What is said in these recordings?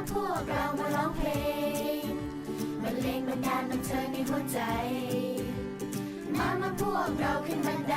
มาพวกเรามาร้องเพลงบรรเลงบันดาลบันเทิงในหัวใจ มามาพวกเราขึ้นบันได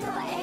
对？